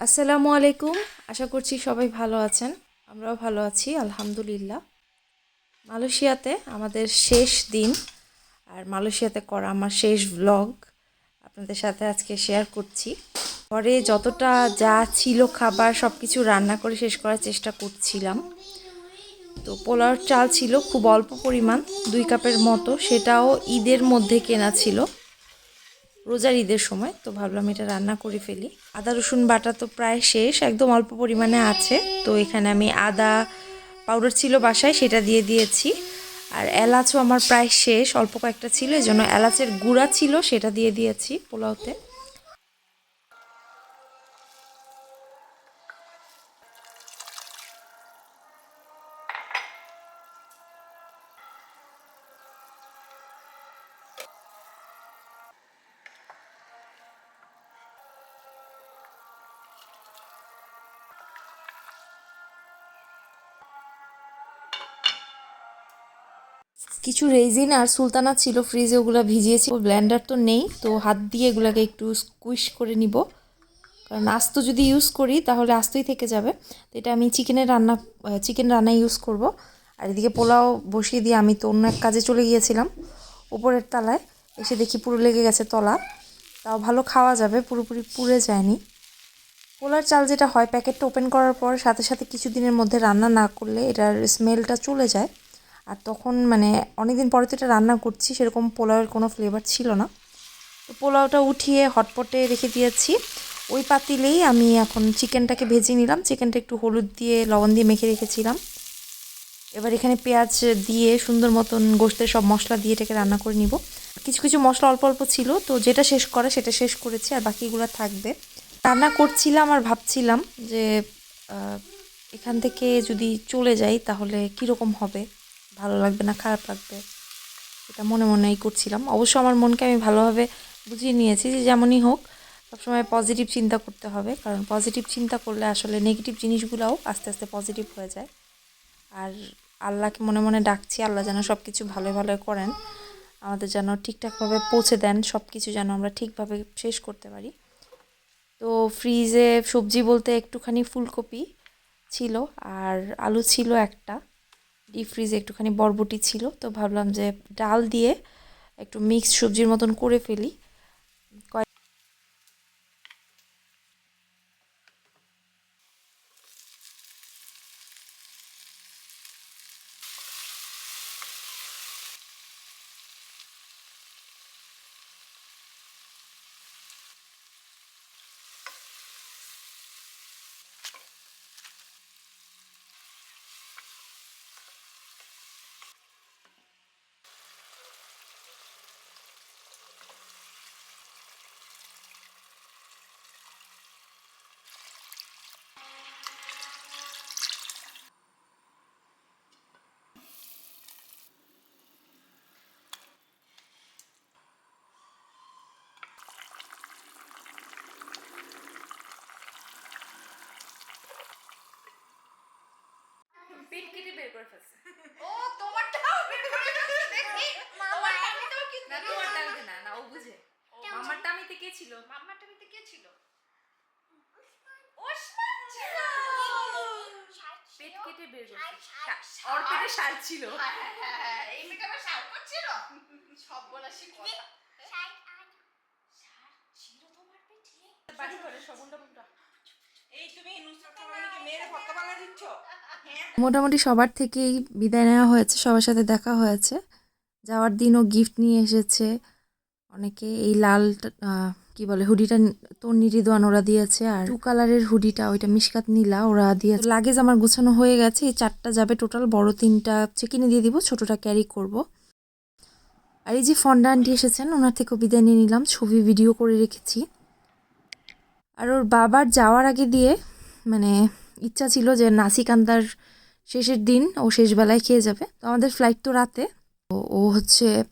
আসসালামু আলাইকুম। আশা করছি সবাই ভালো আছেন। আমরাও ভালো আছি, আলহামদুলিল্লাহ। মালয়েশিয়াতে আমাদের শেষ দিন, আর মালয়েশিয়াতে করা আমার শেষ ব্লগ আপনাদের সাথে আজকে শেয়ার করছি। ঘরে যতটা যা ছিল খাবার সব কিছু রান্না করে শেষ করার চেষ্টা করছিলাম। তো পোলাওর চাল ছিল খুব অল্প পরিমাণ, দুই কাপের মতো, সেটাও ঈদের মধ্যে কেনা ছিল। রোজার ঈদের সময়, তো ভাবলাম এটা রান্না করে ফেলি। আদা, রসুন বাটা তো প্রায় শেষ, একদম অল্প পরিমাণে আছে। তো এখানে আমি আদা পাউডার ছিল বাসায়, সেটা দিয়ে দিয়েছি। আর এলাচও আমার প্রায় শেষ, অল্প কয়েকটা ছিল এই জন্য এলাচের গুঁড়া ছিল, সেটা দিয়ে দিয়েছি পোলাওতে। কিছু রেজিন আর সুলতানা ছিল ফ্রিজে, ওগুলো ভিজিয়েছি। ব্ল্যান্ডার তো নেই, তো হাত দিয়ে এগুলাকে একটু স্কুইশ করে নিব। কারণ আস্ত যদি ইউজ করি, তাহলে আস্তই থেকে যাবে। তো এটা আমি চিকেনের রান্না চিকেন রান্না ইউজ করব। আর এদিকে পোলাও বসিয়ে দিয়ে আমি তো অন্য এক কাজে চলে গিয়েছিলাম উপরের তলায়। এসে দেখি পুরো লেগে গেছে তলা। তাও ভালো খাওয়া যাবে, পুরোপুরি পুড়ে যায়নি। পোলার চাল যেটা হয়, প্যাকেটটা ওপেন করার পর সাথে সাথে কিছুদিনের মধ্যে রান্না না করলে এটার স্মেলটা চলে যায়। আর তখন মানে অনেক দিন পরে তো এটা রান্না করছি, সেরকম পোলাওয়ের কোনো ফ্লেভার ছিল না। তো পোলাওটা উঠিয়ে হটপটে রেখে দিয়েছি। ওই পাতিলেই আমি এখন চিকেনটাকে ভেজে নিলাম। চিকেনটা একটু হলুদ দিয়ে, লবণ দিয়ে মেখে রেখেছিলাম। এবার এখানে পেঁয়াজ দিয়ে সুন্দর মতন গোস্তের সব মশলা দিয়ে এটাকে রান্না করে নিব। কিছু কিছু মশলা অল্প অল্প ছিল, তো যেটা শেষ করে সেটা শেষ করেছি, আর বাকিগুলো থাকবে। রান্না করছিলাম আর ভাবছিলাম যে এখান থেকে যদি চলে যাই তাহলে কীরকম হবে? ভালো লাগবে না, খারাপ লাগবে। এটা মনে মনেই করছিলাম। অবশ্য আমার মনকে আমি ভালোভাবে বুঝিয়ে নিয়েছি যে যেমনই হোক, সবসময় পজিটিভ চিন্তা করতে হবে। কারণ পজিটিভ চিন্তা করলে আসলে নেগেটিভ জিনিসগুলোও আস্তে আস্তে পজিটিভ হয়ে যায়। আর আল্লাহকে মনে মনে ডাকছি, আল্লাহ যেন সব কিছু ভালো ভালো করেন। আমাদের যেন ঠিকঠাকভাবে পৌঁছে দেন সব কিছু যেন আমরা ঠিকভাবে শেষ করতে পারি। তো ফ্রিজে সবজি বলতে একটুখানি ফুলকপি ছিল, আর আলু ছিল একটা। ডিপ ফ্রিজে একটুখানি বরবটি ছিল, তো ভাবলাম যে ডাল দিয়ে একটু মিক্সড সবজির মতন করে ফেলি পেট কেটে বের করে ফেলছে ও তোমারটাও বের করে ফেলছে তোমারটা আমি না না না ও বুঝে। মামার টামিতে কে ছিল। মাম্মার টামিতে কে ছিল। ওসমান ছিল। পেট কেটে বের করছে। ওর পেটে সার ছিল। এই মেয়েটা আমার সার করছিল সব বলাসি কথা। ছিল তোমার পেটে? বাড়ি করে সব উল্টা পুল্টা। এই তুমি নুসরাত রহমানকে মেয়ের ভক্ত বানা দিচ্ছ? মোটামুটি সবার থেকেই বিদায় নেওয়া হয়েছে সবার সাথে দেখা হয়েছে। যাওয়ার দিনও গিফট নিয়ে এসেছে। অনেকে এই লাল কি বলে, হুডিটা তন্নি রিদওয়ান ওরা দিয়েছে আর টু কালারের হুডিটা, ওইটা মিশকাত নীলা ওরা দিয়েছে। লাগেজ আমার গুছানো হয়ে গেছে, এই চারটা যাবে টোটাল বড় তিনটা চেকিনে দিয়ে দিব, ছোটটা ক্যারি করব। আর এই যে ফন্ডা আন্টি এসেছেন, ওনার থেকেও বিদায় নিয়ে নিলাম, ছবি ভিডিও করে রেখেছি। আর ওর বাবার যাওয়ার আগে দিয়ে মানে ইচ্ছা ছিল যে নাসিকান্দার শেষের দিন, ও শেষবেলায় খেয়ে যাবে। তো আমাদের ফ্লাইট তো রাতে ও হচ্ছে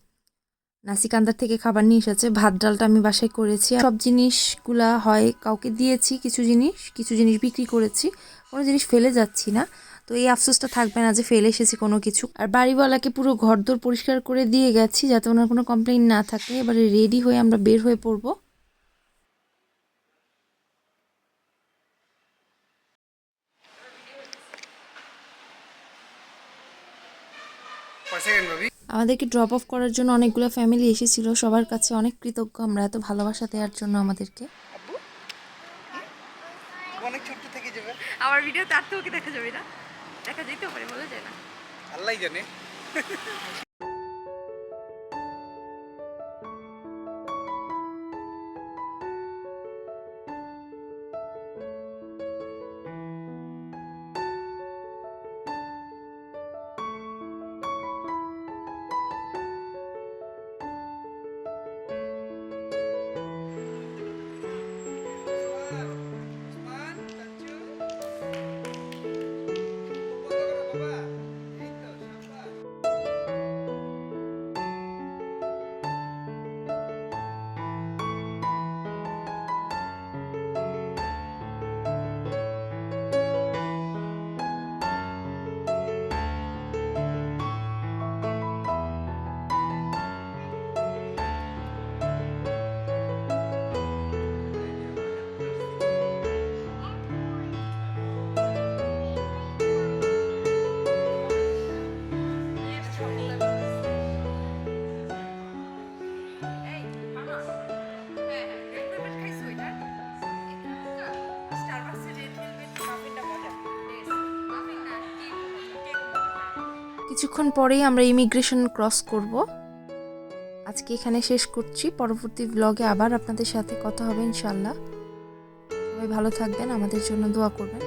নাসিকান্দার থেকে খাবার নিয়ে এসেছে। ভাত, ডালটা আমি বাসায় করেছি। সব জিনিসগুলা হয়, কাউকে দিয়েছি কিছু জিনিস কিছু জিনিস বিক্রি করেছি, কোনো জিনিস ফেলে যাচ্ছি না। তো এই আফসোসটা থাকবে না যে ফেলে এসেছি কোনো কিছু। আর বাড়িওয়ালাকে পুরো ঘরদোর পরিষ্কার করে দিয়ে গেছি যাতে ওনার কোনো কমপ্লেন না থাকে। এবারে রেডি হয়ে আমরা বের হয়ে পড়ব। আমাদেরকে ড্রপ অফ করার জন্য অনেকগুলো ফ্যামিলি এসেছিল। সবার কাছে অনেক কৃতজ্ঞ। আমরা এত ভালোবাসা দেওয়ার জন্য আমাদেরকে। অনেক ছোট থেকে যাবে। আমার ভিডিও তার থেকে দেখা যাবে না। দেখা যেতেও পারে বলা যায় না। আল্লাহ জানে। কিছুক্ষণ পরেই আমরা ইমিগ্রেশন ক্রস করব। আজকে এখানে শেষ করছি। পরবর্তী ব্লগে আবার আপনাদের সাথে কথা হবে ইনশাল্লাহ সবাই ভালো থাকবেন, আমাদের জন্য দোয়া করবেন।